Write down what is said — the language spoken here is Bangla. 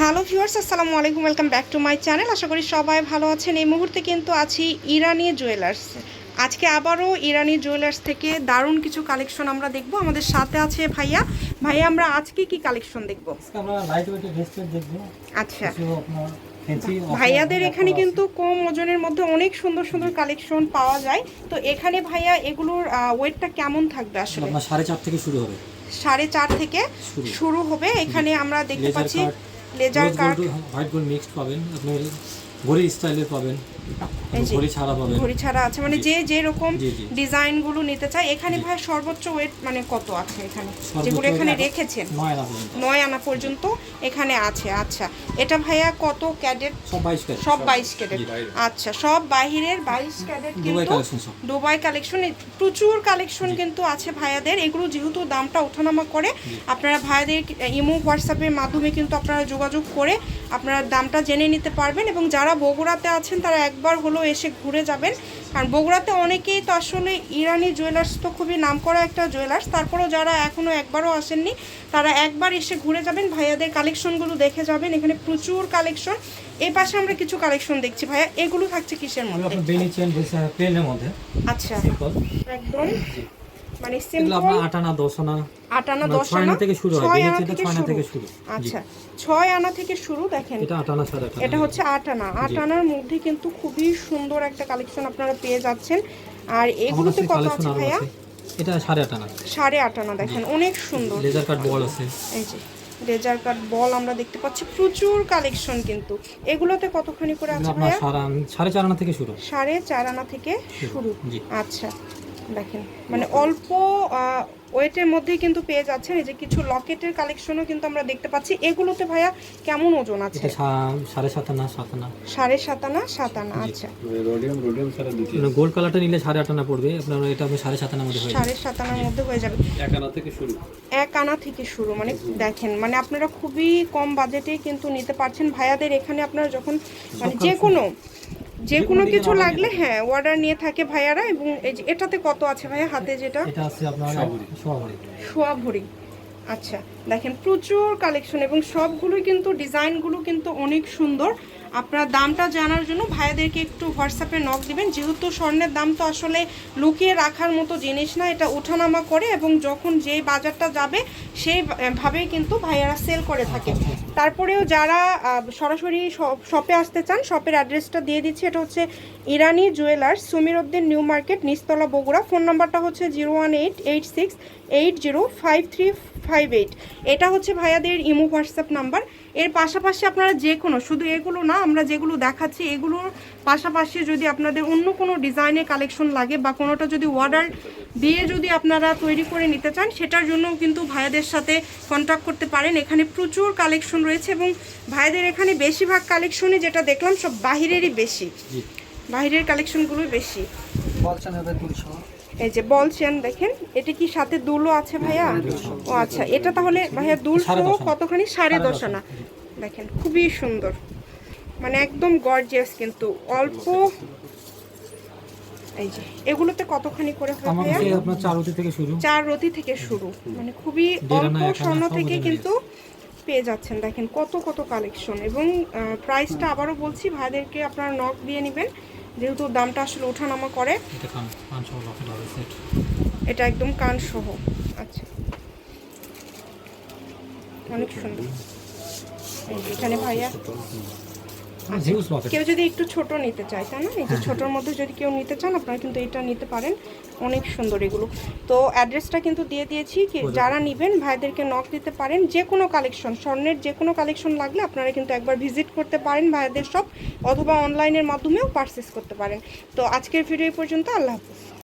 হ্যালো ভিউয়ার্স আসসালামু আলাইকুম welcome back to my channel. আশা করি সবাই ভালো আছেন। এই মুহূর্তে কিন্তু আছি ইরানি জুয়েলার্স। আজকে আবারও ইরানি জুয়েলার্স থেকে দারুণ কিছু কালেকশন আমরা দেখব। আমাদের সাথে আছে ভাইয়া। ভাইয়া আমরা আজকে কি কালেকশন দেখব? আচ্ছা। ভাইয়াদের এখানে কিন্তু কম ওজনের মধ্যে অনেক সুন্দর সুন্দর কালেকশন পাওয়া যায়। তো এখানে ভাইয়া এগুলোর ওয়েটটা কেমন থাকবে আসলে সাড়ে চার থেকে শুরু হবে। সাড়ে চার থেকে শুরু। হবে। এখানে আমরা দেখতে পাচ্ছি laser cut white gold mixed পাবেন আপনার ঘড়ি স্টাইলের পাবেন। ঘড়ি ছাড়া পাবেন। ঘড়ি ছাড়া আছে মানে যে যে রকম। ডিজাইনগুলো নিতে চায় এখানে। ভাই সর্বোচ্চ ওয়েট মানে কত আছে এখানে? যেগুলো এখানে রেখেছেন। নয় আনা পর্যন্ত। এখানে আছে আচ্ছা। এটা ভাইয়া কত ক্যাডেট? সব বাইশ ক্যাডেট আচ্ছা সব বাহিরের বাইশ ক্যাডেট কিন্তু দুবাই কালেকশন প্রচুর কালেকশন কিন্তু আছে ভাইয়াদের। এগুলো যেহেতু দামটা ওঠানামা করে আপনারা ভাইয়াদের ইমো হোয়াটসঅ্যাপের মাধ্যমে কিন্তু আপনারা যোগাযোগ করে আপনারা দামটা জেনে নিতে পারবেন এবং যারা বগুড়াতে আছেন তারা একবার হলো এসে ঘুরে যাবেন। কারণ বগুড়াতে অনেকেই তো আসলে ইরানি জুয়েলার্স তো খুবই নামকরা একটা জুয়েলার্স তারপরেও যারা এখনও একবারও আসেননি তারা একবার এসে ঘুরে যাবেন। ভাইয়াদের কালেকশনগুলো দেখে যাবেন এখানে প্রচুর কালেকশন এই পাশে আমরা কিছু কালেকশন দেখছি। ভাইয়া এগুলো থাকছে কিসের মধ্যে? আচ্ছা। একদম। মানে সিম্পল আপনার আট আনা দশ আনা আট আনা দশ ছয় আনা আনা। থেকে শুরু হয় আনা থেকে শুরু। আচ্ছা ছয় আনা থেকে শুরু দেখেন। এটা আট আনা সাড়ে এটা হচ্ছে আট আনা। আট আনার মধ্যে কিন্তু খুবই সুন্দর একটা কালেকশন আপনারা পেয়ে যাচ্ছেন। আর এগুলোতে কত আছে ভাইয়া? এটা সাড়ে আট আনা। সাড়ে আট আনা দেখেন অনেক সুন্দর। লেজার কাট বল আছে। এই যে লেজার কাট বল আমরা দেখতে পাচ্ছি। প্রচুর কালেকশন কিন্তু। এগুলোতে কতখানি করে আছে ভাইয়া? সাড়ে চার আনা থেকে শুরু। সাড়ে চার আনা থেকে শুরু। আচ্ছা। দেখেন মানে অল্প ওয়েটের মধ্যেই কিন্তু পেয়ে যাচ্ছেন। এই যে কিছু লকেটের কালেকশনও কিন্তু আমরা দেখতে পাচ্ছি। এগুলোতে ভাইয়া কেমন ওজন আছে? সাড়ে সাত আনা সাত আনা সাড়ে সাত আনা সাত আনা আচ্ছা রোডিয়াম রোডিয়াম ছাড়া দিতে গোল্ড কালারটা নিলে সাড়ে আট আনা পড়বে। আপনার এটা আপনি সাড়ে সাত আনার মধ্যে হয়ে যাবে। সাড়ে সাত আনার মধ্যে হয়ে যাবে। এক আনা থেকে শুরু। এক আনা থেকে শুরু মানে দেখেন মানে আপনারা খুবই কম বাজেটে কিন্তু নিতে পারছেন। ভাইয়াদের এখানে আপনারা যখন মানে যে কোনো যে কোনো কিছু লাগলে হ্যাঁ অর্ডার নিয়ে থাকে ভাইয়ারা এবং এই এটাতে কত আছে ভাইয়া হাতে যেটা? এটা আছে আপনার সোয়াভরি। সোয়া ভরি আচ্ছা। দেখেন, প্রচুর কালেকশন এবং সবগুলোই কিন্তু ডিজাইনগুলো কিন্তু অনেক সুন্দর। আপনার দামটা জানার জন্য ভাইয়াদেরকে একটু হোয়াটসঅ্যাপে নক দিবেন। যেহেতু স্বর্ণের দাম তো আসলে লুকিয়ে রাখার মতো জিনিস না, এটা ওঠানামা করে এবং যখন যেই বাজারটা যাবে, সেই ভাবেই কিন্তু ভাইয়ারা সেল করে থাকে। তারপরেও যারা সরাসরি শপে আসতে চান শপের অ্যাড্রেসটা দিয়ে দিচ্ছি। এটা হচ্ছে Irani jewellers Sumir Uddin New Market Nistola Bogura. Phone নাম্বারটা হচ্ছে zero one eight eight six eight zero five three five eight এটা হচ্ছে ভাইয়াদের ইমো হোয়াটসঅ্যাপ নাম্বার। এর পাশাপাশি আপনারা যে কোনো শুধু এগুলো না আমরা যেগুলো দেখাচ্ছি এগুলোর পাশাপাশি যদি আপনাদের অন্য কোনো ডিজাইনের কালেকশন লাগে বা কোনোটা যদি অর্ডার দিয়ে যদি আপনারা তৈরি করে নিতে চান সেটার জন্য কিন্তু ভাইয়াদের সাথে কন্ট্যাক্ট করতে পারেন। এখানে প্রচুর কালেকশন রয়েছে এবং ভাইদের এখানে বেশিরভাগ কালেকশনই যেটা দেখলাম সব বাহিরেরই বেশি। বাহিরের কালেকশনগুলোই বেশি। বলছেন হবে দুশো এই যে বলছেন দেখেন এটা কি সাথে দুলও আছে ভাইয়া? ও আচ্ছা এটা তাহলে ভাইয়া দুল সহ কতখানি? সাড়ে দশ আনা। দেখেন খুবই সুন্দর। মানে একদম গর্জিয়াস কিন্তু অল্প এই যে এগুলোতে কতখানি করে হয় চার রতি থেকে শুরু। মানে খুবই অল্প স্বর্ণ সব থেকে কিন্তু পেয়ে যাচ্ছেন। দেখেন কত কত কালেকশন এবং প্রাইসটা আবারও বলছি ভাইদেরকে আপনারা নক দিয়ে নেবেন। যেহেতু দামটা আসলে ওঠানামা করে এটা একদম কান সহ আচ্ছা। অনেক সুন্দর। এখানে ভাইয়া কেউ যদি একটু ছোট নিতে চায় তাই না? এই যে ছোটোর মধ্যে যদি কেউ নিতে চান আপনারা কিন্তু এটা নিতে পারেন। অনেক সুন্দর এগুলো। তো অ্যাড্রেসটা কিন্তু দিয়ে দিয়েছি যারা নেবেন ভাইদেরকে নক দিতে পারেন। যে কোনো কালেকশন স্বর্ণের যে কোনো কালেকশন লাগলে আপনারা কিন্তু একবার ভিজিট করতে পারেন ভাইদের সব অথবা অনলাইনের মাধ্যমেও পারচেস করতে পারেন। তো আজকের ভিডিও পর্যন্ত আল্লাহ হাফিজ।